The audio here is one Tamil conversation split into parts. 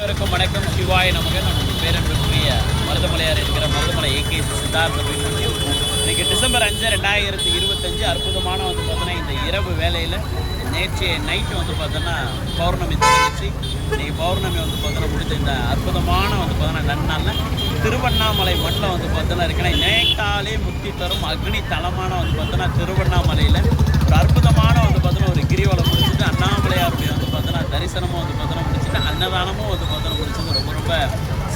அனைவருக்கும் வணக்கம். சிவாய நமக்கு நமக்கு பேரன்புக்குரிய மருதமலையார் இருக்கிற மருதமலை ஏகே சித்தார்த்த இன்னைக்கு டிசம்பர் அஞ்சு ரெண்டாயிரத்தி இருபத்தஞ்சு அற்புதமான வந்து பார்த்தோன்னா இந்த இரவு வேலையில் நேற்றைய நைட்டு வந்து பார்த்தோன்னா பௌர்ணமி தொடங்கிச்சு. இன்றைக்கி பௌர்ணமி வந்து பார்த்தோன்னா முடித்த இந்த அற்புதமான வந்து பார்த்தோன்னா நன்னாளில் திருவண்ணாமலை மண்ணில் வந்து பார்த்தோன்னா இருக்குன்னா நேட்டாலே முக்தி தரும் அக்னி தலமான வந்து பார்த்தோன்னா திருவண்ணாமலையில் ஒரு அற்புதமான வந்து பார்த்தோன்னா ஒரு கிரிவலம் முடிச்சுட்டு அண்ணாமலையாருடைய வந்து தரிசனமும் வந்து பார்த்தோன்னா முடிச்சுட்டு அன்னதானமும் வந்து பார்த்தோன்னா முடிச்சது ரொம்ப ரொம்ப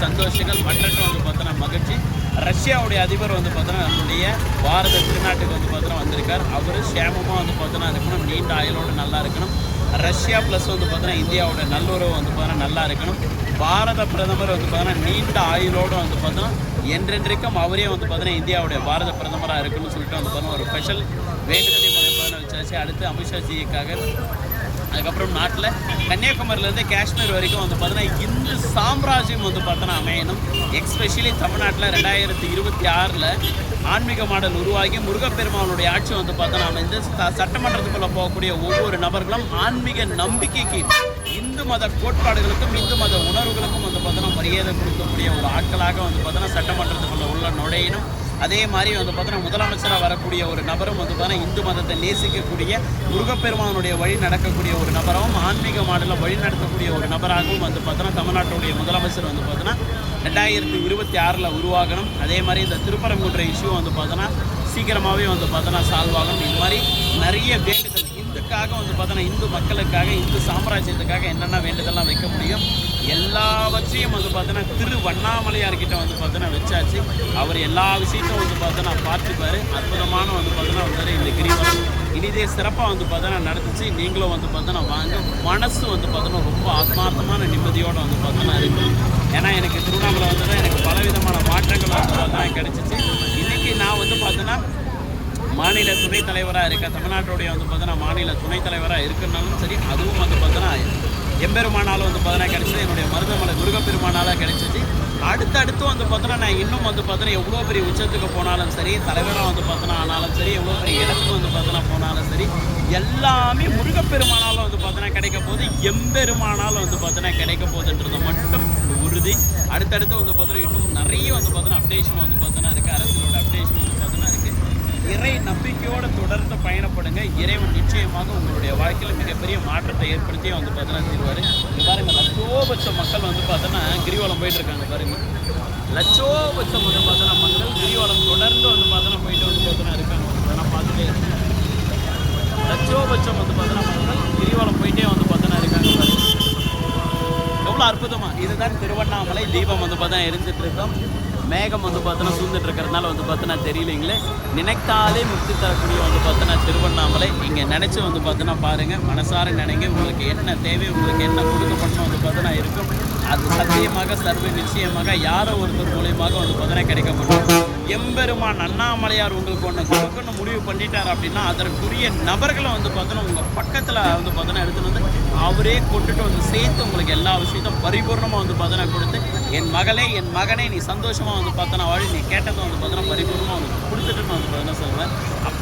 சந்தோஷங்கள் மற்றட்டும் வந்து பார்த்தோன்னா மகிழ்ச்சி. ரஷ்யாவுடைய அதிபர் வந்து பார்த்தோன்னா நம்முடைய பாரத திருநாட்டுக்கு வந்து பார்த்தோன்னா வந்திருக்கார். அவர் சேமமாக வந்து பார்த்தோன்னா இருக்கணும் நீண்ட ஆயுளோடு நல்லா இருக்கணும். ரஷ்யா ப்ளஸ் வந்து பார்த்தோன்னா இந்தியாவோட நல்லுறவு வந்து பார்த்தோன்னா நல்லா இருக்கணும். பாரத பிரதமர் வந்து பார்த்தோன்னா நீண்ட ஆயுளோடு வந்து பார்த்தோன்னா என்றென்றைக்கும் அவரே வந்து பார்த்தோன்னா இந்தியாவுடைய பாரத பிரதமராக இருக்கணும்னு சொல்லிட்டு வந்து பார்த்தோன்னா ஒரு ஸ்பெஷல் வேண்டுதலை வந்து பார்த்தோன்னா வச்சாச்சு. அடுத்து அமித்ஷாஜிக்காக அதுக்கப்புறம் நாட்டில் கன்னியாகுமரியிலேருந்து காஷ்மீர் வரைக்கும் வந்து பார்த்தோன்னா இந்து சாம்ராஜ்யம் வந்து பார்த்தோன்னா அமையணும். எக்ஸ்பெஷலி தமிழ்நாட்டில் ரெண்டாயிரத்தி இருபத்தி ஆறில் ஆன்மீக மாடல் உருவாகி முருகப்பெருமானுடைய ஆட்சி வந்து பார்த்தோன்னா அமைந்து சட்டமன்றத்துக்குள்ளே போகக்கூடிய ஒவ்வொரு நபர்களும் ஆன்மீக நம்பிக்கைக்கு இந்து மத கோட்பாடுகளுக்கும் இந்து மத உணர்வுகளுக்கும் வந்து பார்த்தோன்னா மரியாதை கொடுக்கக்கூடிய ஒரு ஆட்களாக வந்து பார்த்தோன்னா சட்டமன்றத்துக்குள்ளே உள்ள நுழையினும் அதே மாதிரி வந்து பார்த்தோன்னா முதலமைச்சராக வரக்கூடிய ஒரு நபரும் வந்து பார்த்தோன்னா இந்து மதத்தை நேசிக்கக்கூடிய முருகப்பெருமானுடைய வழி நடக்கக்கூடிய ஒரு நபராகவும் ஆன்மீக மாடலில் வழி நடத்தக்கூடிய ஒரு நபராகவும் வந்து பார்த்தோன்னா தமிழ்நாட்டுடைய முதலமைச்சர் வந்து பார்த்தோன்னா ரெண்டாயிரத்தி இருபத்தி ஆறில் உருவாகணும். அதே மாதிரி இந்த திருப்பரங்குன்ற இஷ்யூ வந்து பார்த்தோன்னா சீக்கிரமாகவே வந்து பார்த்தோன்னா சால்வ் ஆகணும். இது மாதிரி நிறைய வேண்டுதல் இந்துக்காக வந்து பார்த்தோன்னா இந்து மக்களுக்காக இந்து சாம்ராஜ்யத்துக்காக என்னென்ன வேண்டுதல்லாம் வைக்க முடியும் எல்லாவற்றையும் வந்து பார்த்தோன்னா திரு வண்ணாமலையார்கிட்ட வந்து பார்த்தோன்னா வச்சாச்சு அவர் எல்லா விஷயத்தையும் வந்து பார்த்தோன்னா பார்த்துப்பாரு அற்புதமான வந்து பார்த்தோன்னா வந்தார் இந்த கிரிவலம் இனிதே சிறப்பாக வந்து பார்த்தோன்னா நடந்துச்சு நீங்களும் வந்து பார்த்தோன்னா வாங்க மனசு வந்து பார்த்தோன்னா ரொம்ப ஆத்மார்த்தமான நிம்மதியோடு வந்து பார்த்தோன்னா இருக்கும் ஏன்னா எனக்கு திருவண்ணாமலை வந்து எனக்கு பலவிதமான மாற்றங்கள் வந்து பார்த்தோன்னா கிடச்சிச்சு இன்றைக்கி நான் வந்து பார்த்தோன்னா மாநில துணைத் தலைவராக இருக்க தமிழ்நாட்டுடைய வந்து பார்த்தோன்னா மாநில துணைத் தலைவராக இருக்குன்னாலும் சரி அதுவும் வந்து பார்த்தோன்னா எம்பெருமானாலும் வந்து பார்த்தோன்னா கிடச்சிது. என்னுடைய மருதமலை முருகப்பெருமானாலாக கிடைச்சிச்சு அடுத்தடுத்து வந்து பார்த்தோன்னா நான் இன்னும் வந்து பார்த்தோன்னா எவ்வளோ பெரிய உச்சத்துக்கு போனாலும் சரி தலைவராக வந்து பார்த்தோன்னா ஆனாலும் சரி எவ்வளோ பெரிய இடத்துக்கு வந்து பார்த்தோன்னா போனாலும் சரி எல்லாமே முருகப்பெருமானாலும் வந்து பார்த்தோன்னா கிடைக்க போகுது. எம்பெருமானாலும் வந்து பார்த்தோன்னா கிடைக்க போதுன்றது மட்டும் உறுதி. அடுத்தடுத்து வந்து பார்த்தோன்னா இன்னும் நிறைய வந்து பார்த்தோன்னா அப்டேஷன் வந்து பார்த்தோன்னா இருக்குது அரசியலோட அப்டேஷன் வந்து பார்த்தோன்னா நம்பிக்கையோடு தொடர்ந்து பயணப்படுங்க. இறைவன் நிச்சயமாக உங்களுடைய வாழ்க்கையில் மிகப்பெரிய மாற்றத்தை ஏற்படுத்தி வந்து பார்த்தோன்னா தீர்வார் இங்க பாருங்க லட்சோபட்ச மக்கள் வந்து பார்த்தோன்னா கிரிவலம் போயிட்டு இருக்காங்க பாருங்க. லட்சோபட்சம் வந்து பார்த்தோன்னா மக்கள் கிரிவலம் தொடர்ந்து வந்து பார்த்தோன்னா போயிட்டு வந்து பார்த்தோன்னா இருக்காங்க. அதெல்லாம் பார்த்துட்டே லட்சோபட்சம் வந்து பார்த்தோன்னா மக்கள் கிரிவலம் போயிட்டே வந்து பார்த்தோன்னா இருக்காங்க பாருங்க. எவ்வளோ அற்புதமாக இதுதான் திருவண்ணாமலை தீபம் வந்து பார்த்தா எரிஞ்சிட்டு இருக்கோம். மேகம் வந்து பார்த்தோன்னா சூழ்ந்துட்டு இருக்கிறதுனால வந்து பார்த்தோன்னா தெரியலைங்களே. நினைத்தாலே முக்தி தரக்கூடிய வந்து பார்த்தோன்னா திருவண்ணாமலை. இங்கே நினச்சி வந்து பார்த்தோன்னா பாருங்கள் மனசார நினைங்க. உங்களுக்கு என்ன தேவை உங்களுக்கு என்ன கொடுக்கப்படணும் வந்து பார்த்தோன்னா இருக்கும். அது சத்தியமாக சர்வ நிச்சயமாக யாரோ ஒருத்தர் மூலியமாக வந்து பதனை கிடைக்க முடியும் எம்பெருமான் அண்ணாமலையார் உங்களுக்கு ஒன்று கொடுக்குன்னு முடிவு பண்ணிட்டார் அப்படின்னா அதற்குரிய நபர்களை வந்து பார்த்தோன்னா உங்கள் பக்கத்தில் வந்து பார்த்தோன்னா எடுத்துகிட்டு வந்து அவரே கொண்டுட்டு வந்து சேர்த்து உங்களுக்கு எல்லா விஷயத்தையும் பரிபூர்ணமாக வந்து பார்த்தோன்னா கொடுத்து என் மகளே என் மகனே நீ சந்தோஷமாக வந்து பார்த்தோன்னா வாழி. நீ கேட்டதை வந்து பார்த்தோன்னா பரிபூர்ணமாக வந்து கொடுத்துட்டு நான் வந்து பார்த்தோன்னா சொல்லுவேன்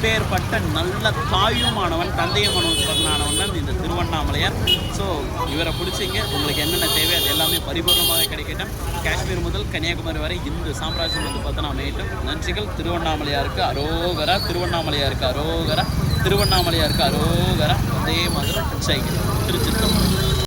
அப்பேற்பட்ட நல்ல தாயுமானவன் தந்தையுமானவன் சொன்னானவன் தான் இந்த திருவண்ணாமலையார். ஸோ இவரை பிடிச்சிங்க. உங்களுக்கு என்னென்ன தேவை அது எல்லாமே பரிபூர்ணமாக கிடைக்கட்டும். காஷ்மீர் முதல் கன்னியாகுமரி வரை இந்த சாம்ராஜ்யம் வந்து பார்த்தோன்னா அமையட்டும் நன்றிகள். திருவண்ணாமலையாருக்கு அரோகரா திருவண்ணாமலையாருக்கு அரோகரா திருவண்ணாமலையாருக்கு அரோகரா. அதே மாதிரி ஜெய்கிறோம் திருச்சித்தம்பரம்